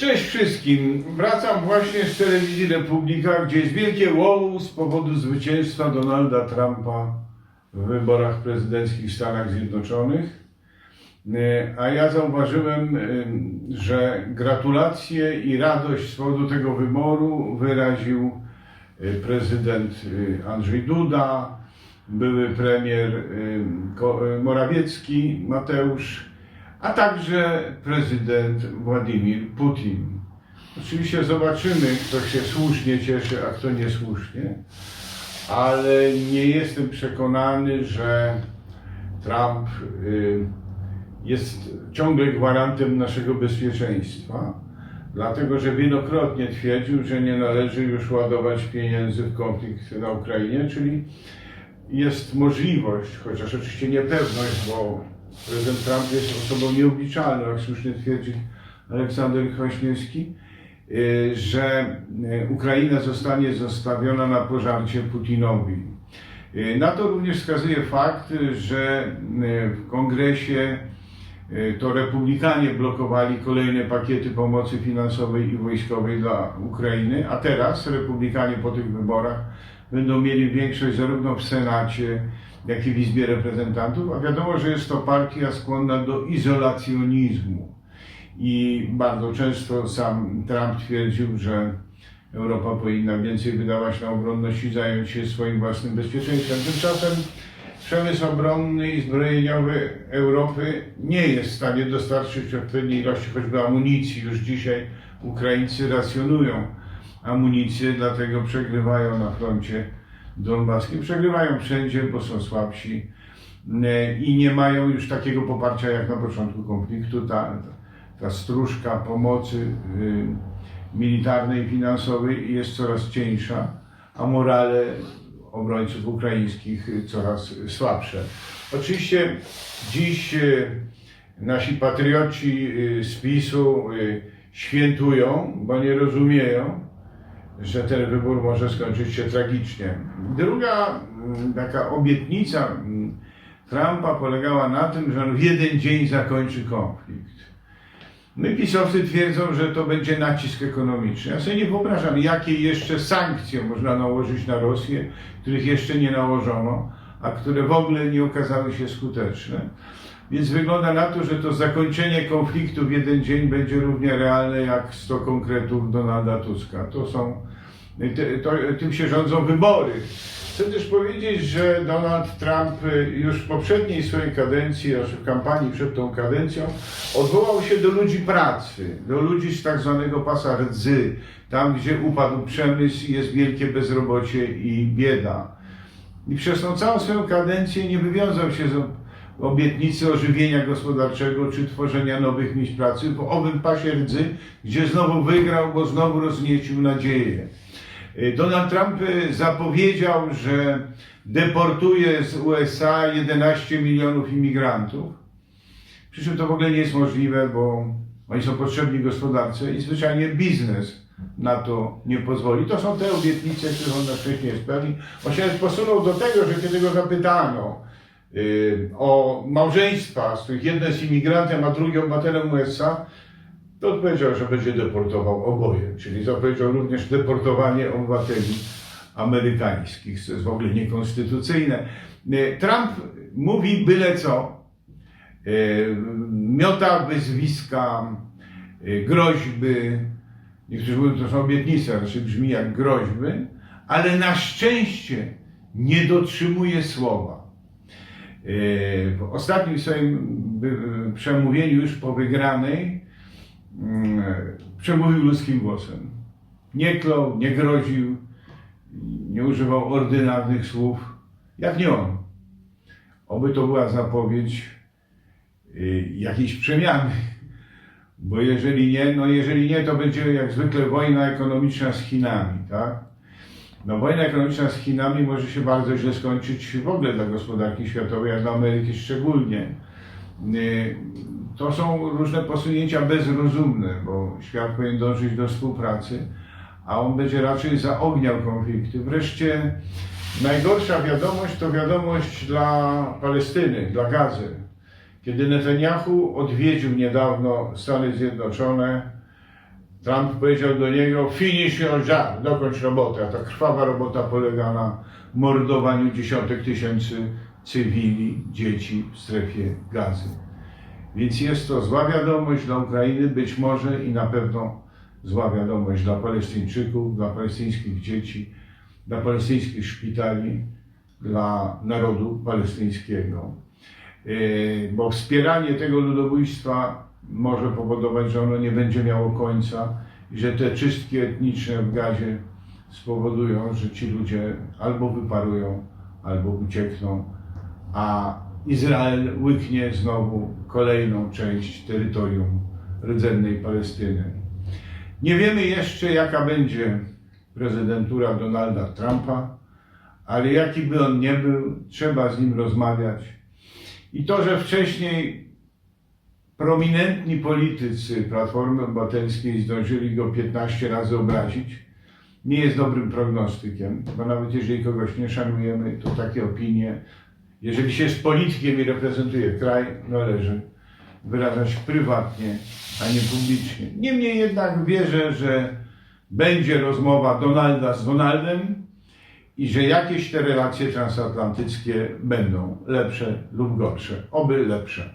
Cześć wszystkim. Wracam właśnie z telewizji Republika, gdzie jest wielkie wow z powodu zwycięstwa Donalda Trumpa w wyborach prezydenckich w Stanach Zjednoczonych. E, A ja zauważyłem, e, że gratulacje i radość z powodu tego wyboru wyraził e, prezydent Andrzej Duda, były premier Morawiecki Mateusz, a także prezydent Władimir Putin. Oczywiście zobaczymy, kto się słusznie cieszy, a kto niesłusznie, ale nie jestem przekonany, że Trump y, jest ciągle gwarantem naszego bezpieczeństwa, dlatego że wielokrotnie twierdził, że nie należy już ładować pieniędzy w konflikt na Ukrainie, czyli jest możliwość, chociaż oczywiście niepewność, bo prezydent Trump jest osobą nieobliczalną, jak słusznie twierdzi Aleksander Kwaśniewski, y, że y, Ukraina zostanie zostawiona na pożarcie Putinowi. Y, Na to również wskazuje fakt, że w kongresie to republikanie blokowali kolejne pakiety pomocy finansowej i wojskowej dla Ukrainy, a teraz republikanie po tych wyborach będą mieli większość zarówno w Senacie, jak i w Izbie Reprezentantów, a wiadomo, że jest to partia skłonna do izolacjonizmu. I bardzo często sam Trump twierdził, że Europa powinna więcej wydawać na obronność i zająć się swoim własnym bezpieczeństwem. Tymczasem przemysł obronny i zbrojeniowy Europy nie jest w stanie dostarczyć odpowiedniej ilości choćby amunicji. Już dzisiaj Ukraińcy racjonują amunicję, dlatego przegrywają na froncie donbaskim. Przegrywają wszędzie, bo są słabsi e, i nie mają już takiego poparcia jak na początku konfliktu. Ta, ta stróżka pomocy y, militarnej i finansowej jest coraz cieńsza, a morale obrońców ukraińskich coraz słabsze. Oczywiście dziś y, nasi patrioci z PiSu świętują, bo nie rozumieją, że ten wybór może skończyć się tragicznie. Druga mm, taka obietnica mm, Trumpa polegała na tym, że on w jeden dzień zakończy konflikt. No i pisowcy twierdzą, że to będzie nacisk ekonomiczny. Ja sobie nie wyobrażam, jakie jeszcze sankcje można nałożyć na Rosję, których jeszcze nie nałożono, a które w ogóle nie okazały się skuteczne. Więc wygląda na to, że to zakończenie konfliktu w jeden dzień będzie równie realne jak 100 konkretów Donalda Tuska. To są, te, to, tym się rządzą wybory. Chcę też powiedzieć, że Donald Trump już w poprzedniej swojej kadencji, znaczy w kampanii przed tą kadencją, odwołał się do ludzi pracy, do ludzi z tak zwanego pasa rdzy, tam gdzie upadł przemysł jest wielkie bezrobocie i bieda. I przez tą całą swoją kadencję nie wywiązał się z obietnicy ożywienia gospodarczego czy tworzenia nowych miejsc pracy w owym pasie rdzy, gdzie znowu wygrał, bo znowu rozniecił nadzieję. Y, Donald Trump y, zapowiedział, że deportuje z USA 11 milionów imigrantów. Przy czym to w ogóle nie jest możliwe, bo oni są potrzebni gospodarce i zwyczajnie biznes na to nie pozwoli. To są te obietnice, które on na nie spełni. On się posunął do tego, że kiedy go zapytano o małżeństwa, z których jeden jest imigrantem, a drugi obywatelem USA, to odpowiedział, że będzie deportował oboje, czyli zapowiedział również deportowanie obywateli amerykańskich, co jest w ogóle niekonstytucyjne. Y, Trump mówi byle co, y, miota wyzwiska, groźby, niektórzy mówią, to są obietnice, znaczy brzmi jak groźby, ale na szczęście nie dotrzymuje słowa. Y, W ostatnim swoim przemówieniu już po wygranej mm, przemówił ludzkim głosem. Nie klął, nie groził, nie używał ordynarnych słów, jak nie on. Oby to była zapowiedź y, jakiejś przemiany. Bo jeżeli nie, no jeżeli nie, to będzie jak zwykle wojna ekonomiczna z Chinami, tak? No wojna ekonomiczna z Chinami może się bardzo źle skończyć w ogóle dla gospodarki światowej, a dla Ameryki szczególnie. Y, To są różne posunięcia bezrozumne, bo świat powinien dążyć do współpracy, a on będzie raczej zaogniał konflikty. Wreszcie najgorsza wiadomość to wiadomość dla Palestyny, dla Gazy. Kiedy Netanyahu odwiedził niedawno Stany Zjednoczone, Trump powiedział do niego finish your job, dokończ robotę. A ta krwawa robota polega na mordowaniu dziesiątek tysięcy cywili, dzieci w strefie gazy. Więc jest to zła wiadomość dla Ukrainy, być może i na pewno zła wiadomość dla Palestyńczyków, dla palestyńskich dzieci, dla palestyńskich szpitali, dla narodu palestyńskiego. Yy, Bo wspieranie tego ludobójstwa może powodować, że ono nie będzie miało końca i że te czystki etniczne w gazie spowodują, że ci ludzie albo wyparują, albo uciekną, a Izrael łyknie znowu kolejną część terytorium rdzennej Palestyny. Nie wiemy jeszcze, jaka będzie prezydentura Donalda Trumpa, ale jaki by on nie był, trzeba z nim rozmawiać. I to, że wcześniej prominentni politycy Platformy Obywatelskiej zdążyli go 15 razy obrazić, nie jest dobrym prognostykiem, bo nawet jeżeli kogoś nie szanujemy, to takie opinie, jeżeli się jest politykiem i reprezentuje kraj, należy wyrażać prywatnie, a nie publicznie. Niemniej jednak wierzę, że będzie rozmowa Donalda z Donaldem i że jakieś te relacje transatlantyckie będą lepsze lub gorsze. Oby lepsze.